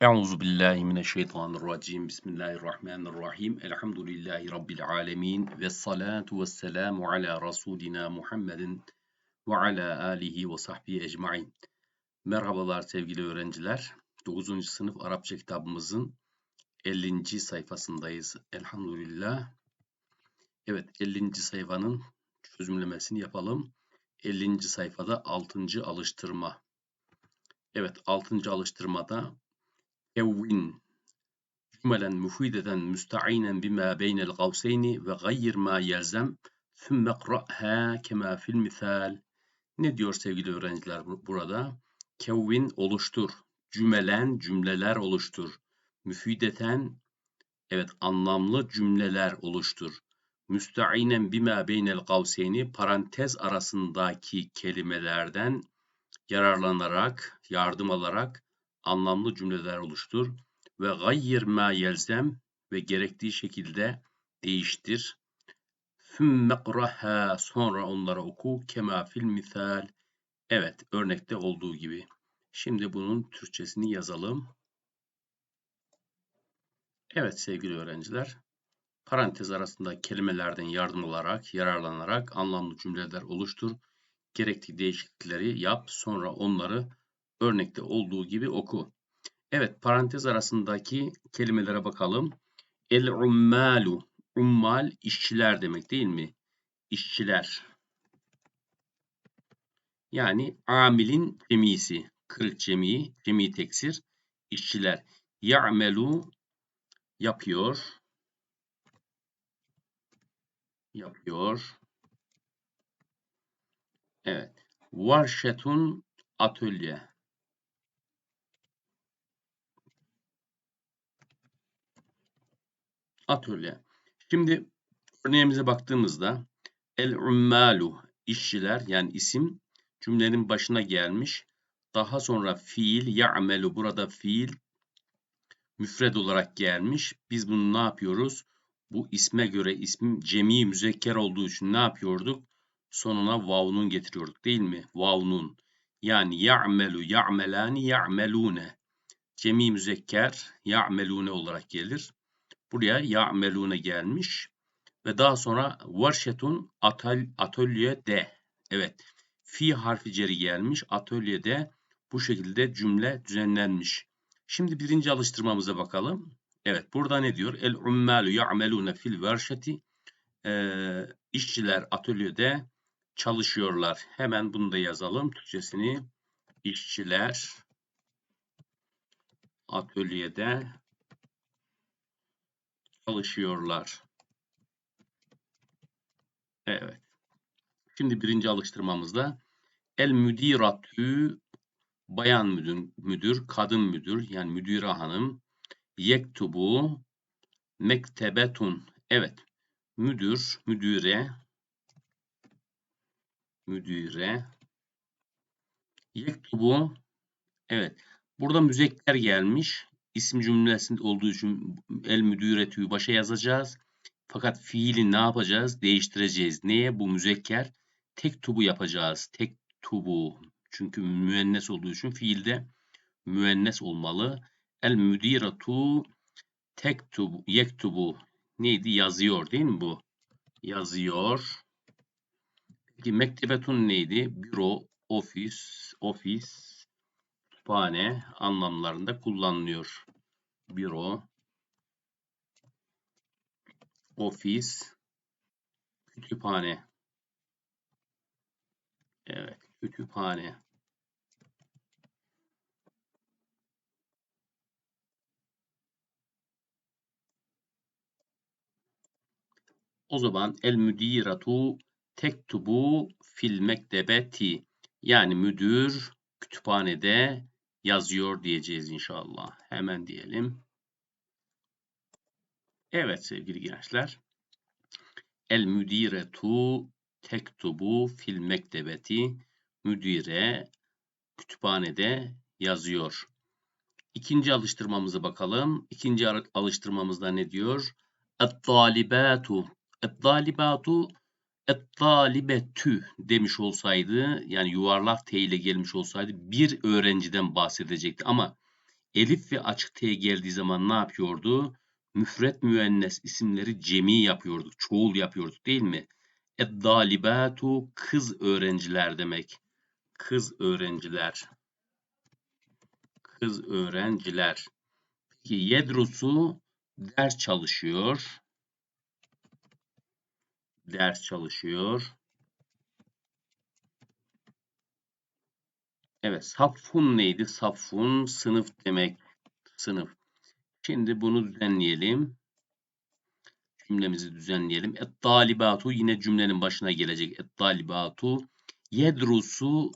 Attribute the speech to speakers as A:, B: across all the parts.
A: Euzu billahi mineşşeytanirracim. Bismillahirrahmanirrahim. Elhamdülillahi rabbil alamin ve salatu vesselamu ala rasulina Muhammedin ve ala alihi ve sahbihi ecmaîn. Merhabalar sevgili öğrenciler. 9. sınıf Arapça kitabımızın 50. sayfasındayız. Elhamdülillah. Evet 50. sayfanın çözümlemesini yapalım. 50. sayfada 6. alıştırma. Evet 6. alıştırmada كون جملا مفيدة مستعينا بما بين القوسين وغير ما يلزم ثم اقرأها كما في المثال Ne diyor sevgili öğrenciler burada? Kevvin oluştur. Cümelen cümleler oluştur. Müfideten evet anlamlı cümleler oluştur. Müsteinen bima beynel kavseyni parantez arasındaki kelimelerden yararlanarak, yardım alarak anlamlı cümleler oluştur ve gayyir ma yelzem ve gerektiği şekilde değiştir. Sümme qraha sonra onları oku kema fil misal. Evet örnekte olduğu gibi. Şimdi bunun Türkçesini yazalım. Evet sevgili öğrenciler. Parantez arasında kelimelerden yardım alarak, yararlanarak anlamlı cümleler oluştur. Gerektiği değişiklikleri yap. Sonra onları örnekte olduğu gibi oku. Evet, parantez arasındaki kelimelere bakalım. El-ummalu, ummal işçiler demek değil mi? İşçiler. Yani amilin cemisi, kırık cemi, cemi teksir, işçiler. Ya'melu yapıyor. Yapıyor. Evet. Varşetun atölye. Atölye. Şimdi örneğimize baktığımızda el ummalu işçiler yani isim cümlenin başına gelmiş. Daha sonra fiil ya'melu burada fiil müfred olarak gelmiş. Biz bunu ne yapıyoruz? Bu isme göre ismin cemi müzekker olduğu için ne yapıyorduk? Sonuna vavnun getiriyorduk değil mi? Vavnun. Yani ya'melu ya'melani ya'melune. Cemi müzekker ya'melune olarak gelir buraya ya'melune gelmiş. Ve daha sonra varşetun atel, atölyede. Evet. Fi harfi ceri gelmiş. Atölyede bu şekilde cümle düzenlenmiş. Şimdi birinci alıştırmamıza bakalım. Evet burada ne diyor? El ummalu ya'melune fil verşeti. Ee, işçiler atölyede çalışıyorlar. Hemen bunu da yazalım. Türkçesini işçiler atölyede çalışıyorlar. Evet. Şimdi birinci alıştırmamızda el müdiratü bayan müdür, müdür, kadın müdür yani müdüre hanım yektubu mektebetun evet müdür, müdüre müdüre yektubu evet burada müzekker gelmiş isim cümlesinde olduğu için el müdüretüyü başa yazacağız. Fakat fiili ne yapacağız? Değiştireceğiz. Neye? Bu müzekker. Tek tubu yapacağız. Tek tubu. Çünkü müennes olduğu için fiilde müennes olmalı. El müdiratu tek tubu, yektubu. Neydi? Yazıyor değil mi bu? Yazıyor. Peki mektebetun neydi? Büro, ofis, ofis, kütüphane anlamlarında kullanılıyor. Büro, ofis, kütüphane. Evet, kütüphane. O zaman el müdiratu tektubu fil mektebeti yani müdür kütüphanede yazıyor diyeceğiz inşallah. Hemen diyelim. Evet sevgili gençler. El müdiretu tektubu fil mektebeti. Müdire kütüphanede yazıyor. İkinci alıştırmamızı bakalım. İkinci alıştırmamızda ne diyor? Et-talibatu. Et-talibatu et-talibetü demiş olsaydı yani yuvarlak T ile gelmiş olsaydı bir öğrenciden bahsedecekti ama elif ve açık T geldiği zaman ne yapıyordu? Müfret müennes isimleri cemi yapıyorduk. Çoğul yapıyorduk değil mi? Eddalibatu kız öğrenciler demek. Kız öğrenciler. Kız öğrenciler. Peki yedrusu ders çalışıyor. Ders çalışıyor. Evet, safun neydi? Safun sınıf demek. Sınıf. Şimdi bunu düzenleyelim. Cümlemizi düzenleyelim. Et-talibatu yine cümlenin başına gelecek. Et-talibatu yedrusu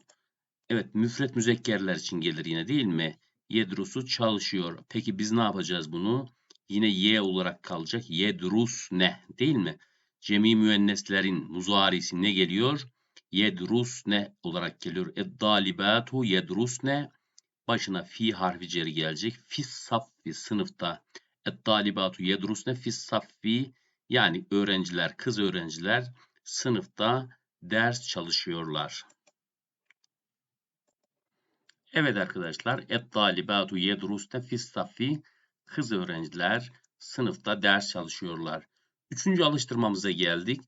A: evet müfret müzekkerler için gelir yine değil mi? Yedrusu çalışıyor. Peki biz ne yapacağız bunu? Yine ye olarak kalacak. Yedrus ne değil mi? Cemi müenneslerin muzarisi ne geliyor? Yedrusne olarak geliyor. Eddalibatu yedrusne başına fi harfi ceri gelecek. Fis saffi sınıfta eddalibatu yedrusne fis saffi yani öğrenciler, kız öğrenciler sınıfta ders çalışıyorlar. Evet arkadaşlar, eddalibatu yedrusne fis saffi kız öğrenciler sınıfta ders çalışıyorlar. Üçüncü alıştırmamıza geldik.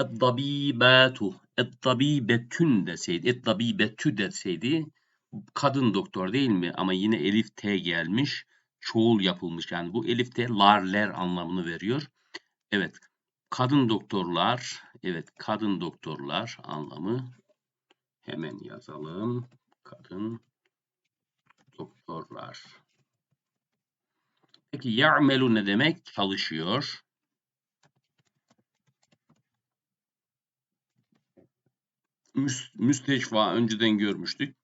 A: Eddabibatu, eddabibetün deseydi, eddabibetü deseydi kadın doktor değil mi? Ama yine elif t gelmiş, çoğul yapılmış. Yani bu elif t larler anlamını veriyor. Evet, kadın doktorlar, evet kadın doktorlar anlamı hemen yazalım. Kadın doktorlar. Peki ya'melu ne demek? Çalışıyor. Müsteşfa önceden görmüştük.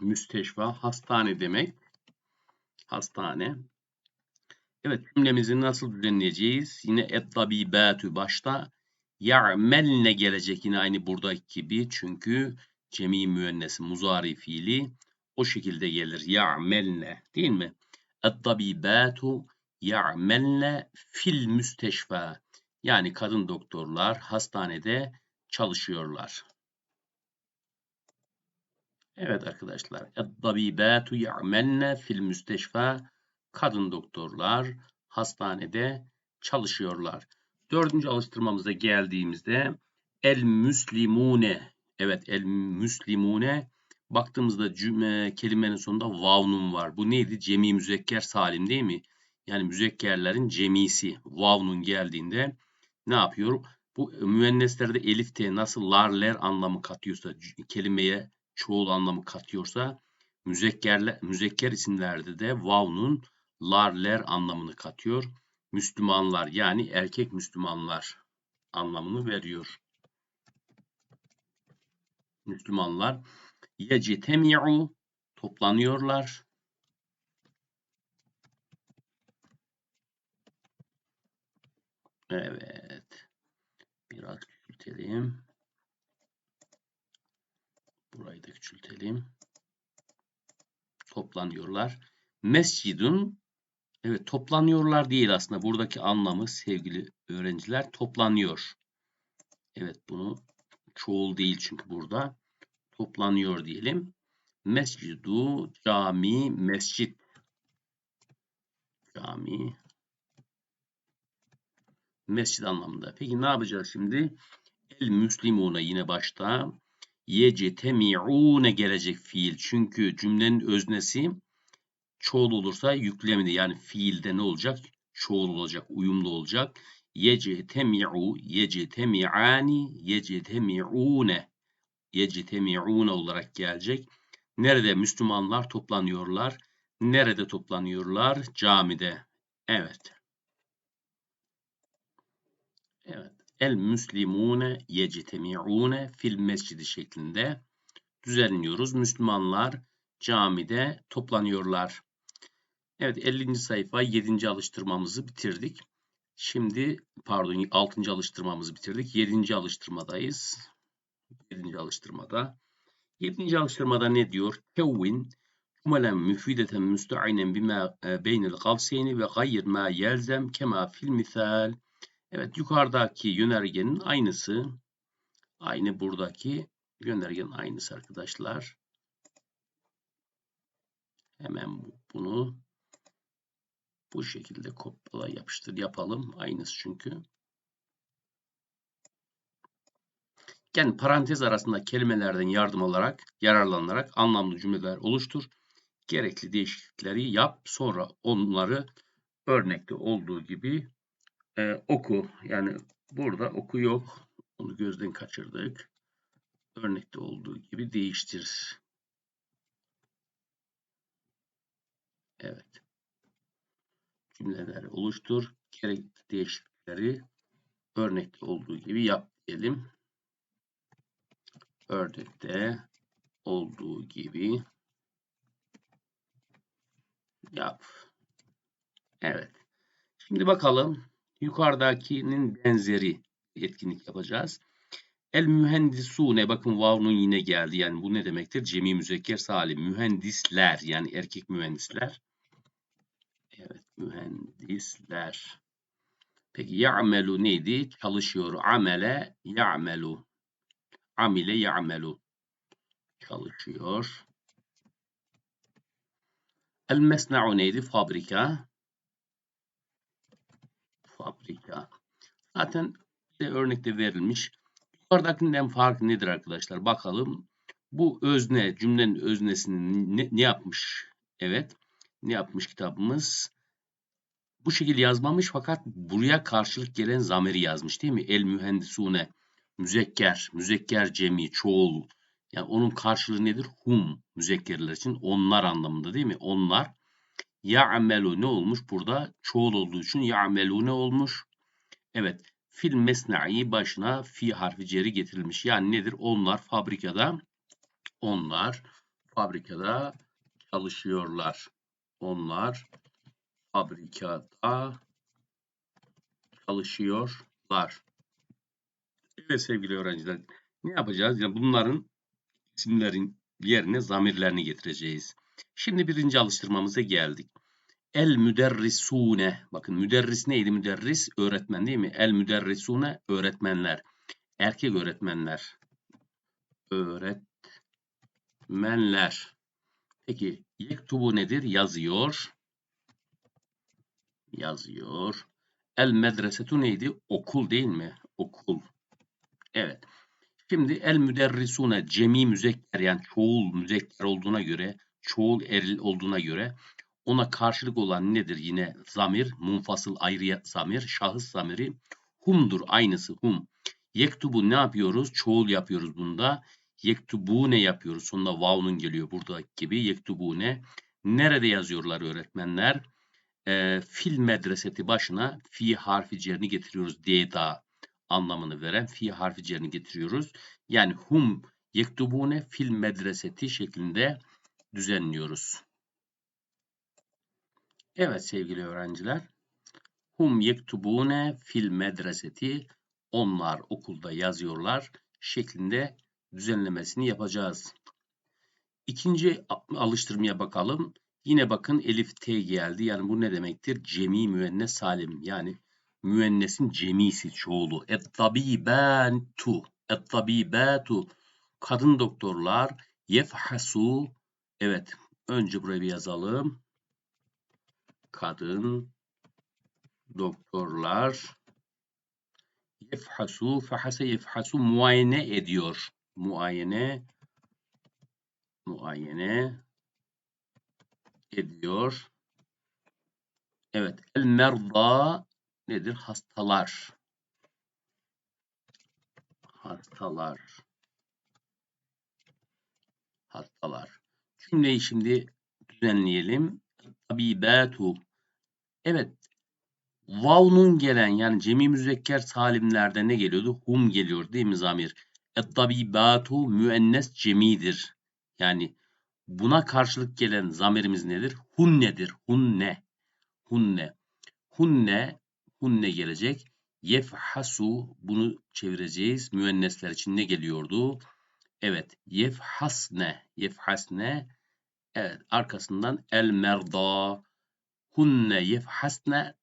A: Müsteşfa hastane demek. Hastane. Evet cümlemizi nasıl düzenleyeceğiz? Yine et-tabibatu başta ya'melne gelecek yine aynı buradaki gibi. Çünkü cemi müennesi muzari fiili o şekilde gelir. Ya'melne değil mi? Et-tabibatu ya'melne fil müsteşfa. Yani kadın doktorlar hastanede çalışıyorlar. Evet arkadaşlar. Eddabibatu ya'melne fil müsteşfa. Kadın doktorlar hastanede çalışıyorlar. Dördüncü alıştırmamıza geldiğimizde el müslimune. Evet el müslimune. Baktığımızda cümle, kelimenin sonunda vavnun var. Bu neydi? Cemi müzekker salim değil mi? Yani müzekkerlerin cemisi. Vavnun geldiğinde ne yapıyor? Bu müenneslerde elif t nasıl larler anlamı katıyorsa kelimeye çoğul anlamı katıyorsa müzekkerle, müzekker isimlerde de vavnun larler anlamını katıyor. Müslümanlar yani erkek Müslümanlar anlamını veriyor. Müslümanlar yectemi'u toplanıyorlar. Evet. Biraz küçültelim. Burayı da küçültelim. Toplanıyorlar. Mescidun evet toplanıyorlar değil aslında. Buradaki anlamı sevgili öğrenciler toplanıyor. Evet bunu çoğul değil çünkü burada. Toplanıyor diyelim. Mescidu cami mescit. Cami mescid anlamında. Peki ne yapacağız şimdi? El müslimuna yine başta yectemi'une gelecek fiil. Çünkü cümlenin öznesi çoğul olursa yüklemli yani fiilde ne olacak? Çoğul olacak, uyumlu olacak. Yectemi'u, yectemi'ani, yectemi'une. Yectemi'une olarak gelecek. Nerede Müslümanlar toplanıyorlar? Nerede toplanıyorlar? Camide. Evet. Evet el müslimune yectemi'une fil mescidi şeklinde düzenliyoruz. Müslümanlar camide toplanıyorlar. Evet 50. sayfa 7. alıştırmamızı bitirdik. Şimdi pardon 6. alıştırmamızı bitirdik. 7. alıştırmadayız. 7. alıştırmada. 7. alıştırmada ne diyor? Kevvin cümlen müfideten müsteinen bima e, beynel kavseyni ve gayr ma yelzem kema fil misal. Evet yukarıdaki yönergenin aynısı. Aynı buradaki yönergenin aynısı arkadaşlar. Hemen bu- bunu bu şekilde kopyala yapıştır yapalım. Aynısı çünkü. Yani parantez arasında kelimelerden yardım alarak, yararlanarak anlamlı cümleler oluştur. Gerekli değişiklikleri yap. Sonra onları örnekte olduğu gibi e, oku. Yani burada oku yok. Onu gözden kaçırdık. Örnekte olduğu gibi değiştir. Evet. Cümleleri oluştur. Gerekli değişiklikleri örnekte olduğu gibi yap diyelim. Örnekte olduğu gibi yap. Evet. Şimdi bakalım yukarıdakinin benzeri etkinlik yapacağız. El mühendisune bakın vav'nun yine geldi. Yani bu ne demektir? Cemi müzekker salim. Mühendisler yani erkek mühendisler. Evet mühendisler. Peki ya'melu neydi? Çalışıyor. Amele ya'melu. Amile ya'melu. Çalışıyor. El mesna'u neydi? Fabrika. Fabrika. Zaten de örnekte verilmiş. Yukarıdakinden farkı nedir arkadaşlar? Bakalım. Bu özne, cümlenin öznesini ne, ne yapmış? Evet. Ne yapmış kitabımız? Bu şekilde yazmamış fakat buraya karşılık gelen zamiri yazmış değil mi? El mühendisune. Müzekker, müzekker cemi, çoğul. Yani onun karşılığı nedir? Hum müzekkerler için onlar anlamında değil mi? Onlar. Ya'melu ne olmuş? Burada çoğul olduğu için ya'melu ne olmuş? Evet. Fil mesna'i başına fi harfi ceri getirilmiş. Yani nedir? Onlar fabrikada onlar fabrikada çalışıyorlar. Onlar fabrikada çalışıyorlar. Evet sevgili öğrenciler. Ne yapacağız? Yani bunların isimlerin yerine zamirlerini getireceğiz. Şimdi birinci alıştırmamıza geldik. El müderrisune. Bakın müderris neydi? Müderris öğretmen değil mi? El müderrisune öğretmenler. Erkek öğretmenler. Öğretmenler. Peki yektubu nedir? Yazıyor. Yazıyor. El medresetu neydi? Okul değil mi? Okul. Evet. Şimdi el müderrisune cemi müzekker yani çoğul müzekker olduğuna göre, çoğul eril olduğuna göre ona karşılık olan nedir yine zamir, munfasıl ayrı zamir, şahıs zamiri humdur aynısı hum. Yektubu ne yapıyoruz? Çoğul yapıyoruz bunda. Yektubu ne yapıyoruz? Sonunda vav'nun geliyor burada gibi. Yektubu ne? Nerede yazıyorlar öğretmenler? E, fil medreseti başına fi harfi cerini getiriyoruz. Deda anlamını veren fi harfi cerini getiriyoruz. Yani hum yektubune fil medreseti şeklinde düzenliyoruz. Evet sevgili öğrenciler. Hum yektubune fil medreseti onlar okulda yazıyorlar şeklinde düzenlemesini yapacağız. İkinci alıştırmaya bakalım. Yine bakın elif t geldi. Yani bu ne demektir? Cemi müennes salim. Yani müennesin cemisi çoğulu. Et-tabibatu. Et-tabibatu. Kadın doktorlar yefhasu. Evet. Önce buraya bir yazalım. Kadın doktorlar yefhasu. Fahase yefhasu. Muayene ediyor. Muayene muayene ediyor. Evet. El merda nedir? Hastalar. Hastalar. Hastalar. Cümleyi şimdi düzenleyelim. Tabibatu. Evet. Vav'nun gelen yani cemi müzekker salimlerde ne geliyordu? Hum geliyor değil mi zamir? Et-tabibatu müennes cemidir. Yani buna karşılık gelen zamirimiz nedir? Hunnedir. Hunne. Hunne. Hunne. Hunne gelecek. Yefhasu. Bunu çevireceğiz. Müennesler için ne geliyordu? Evet. Yefhasne. Yefhasne. Evet. Arkasından el merda. Hunne yefhasne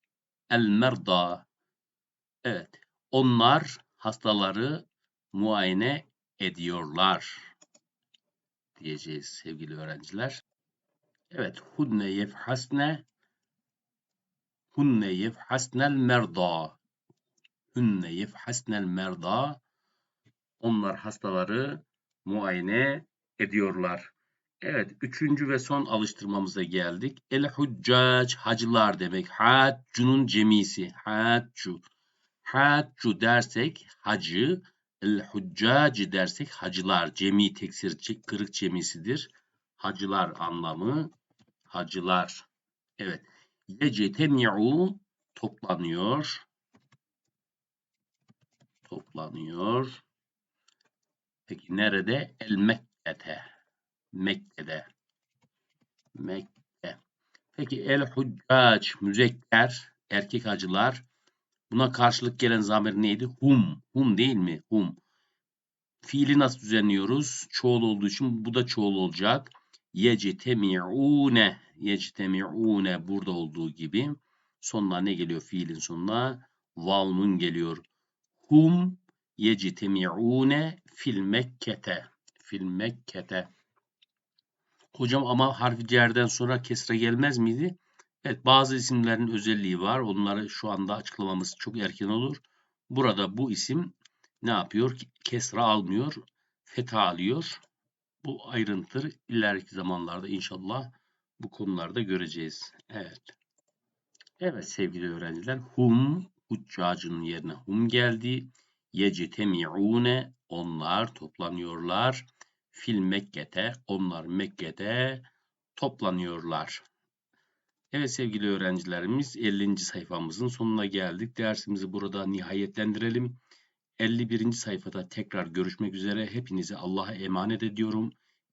A: el merda. Evet. Onlar hastaları muayene ediyorlar diyeceğiz sevgili öğrenciler. Evet. Hunne yefhasne hunne yefhasnel merda. Hunne yefhasnel merda. Onlar hastaları muayene ediyorlar. Evet, üçüncü ve son alıştırmamıza geldik. El huccac, hacılar demek. Haccunun cemisi. Haccu. Haccu dersek hacı, el huccaci dersek hacılar. Cemi teksir kırık cemisidir. Hacılar anlamı. Hacılar. Evet. Yecetemi'u toplanıyor. Toplanıyor. Peki nerede? El Mekke'te. Mekke'de. Mekke. Peki el huccac müzekker erkek hacılar buna karşılık gelen zamir neydi? Hum. Hum değil mi? Hum. Fiili nasıl düzenliyoruz? Çoğul olduğu için bu da çoğul olacak. Yectemi'une. Yectemi'une burada olduğu gibi. Sonuna ne geliyor fiilin sonuna? Valmun geliyor. Hum yectemi'une fil Mekke'te. Fil Mekke'te. Hocam ama harfi cerden sonra kesre gelmez miydi? Evet bazı isimlerin özelliği var. Onları şu anda açıklamamız çok erken olur. Burada bu isim ne yapıyor? Kesra almıyor. Fetha alıyor. Bu ayrıntı ileriki zamanlarda inşallah bu konularda göreceğiz. Evet. Evet sevgili öğrenciler. Hum huccacının yerine hum geldi. Yectemi'une onlar toplanıyorlar fil Mekke'te, onlar Mekke'de toplanıyorlar. Evet sevgili öğrencilerimiz 50. sayfamızın sonuna geldik. Dersimizi burada nihayetlendirelim. 51. sayfada tekrar görüşmek üzere. Hepinizi Allah'a emanet ediyorum.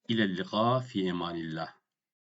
A: İlellika fi emanillah.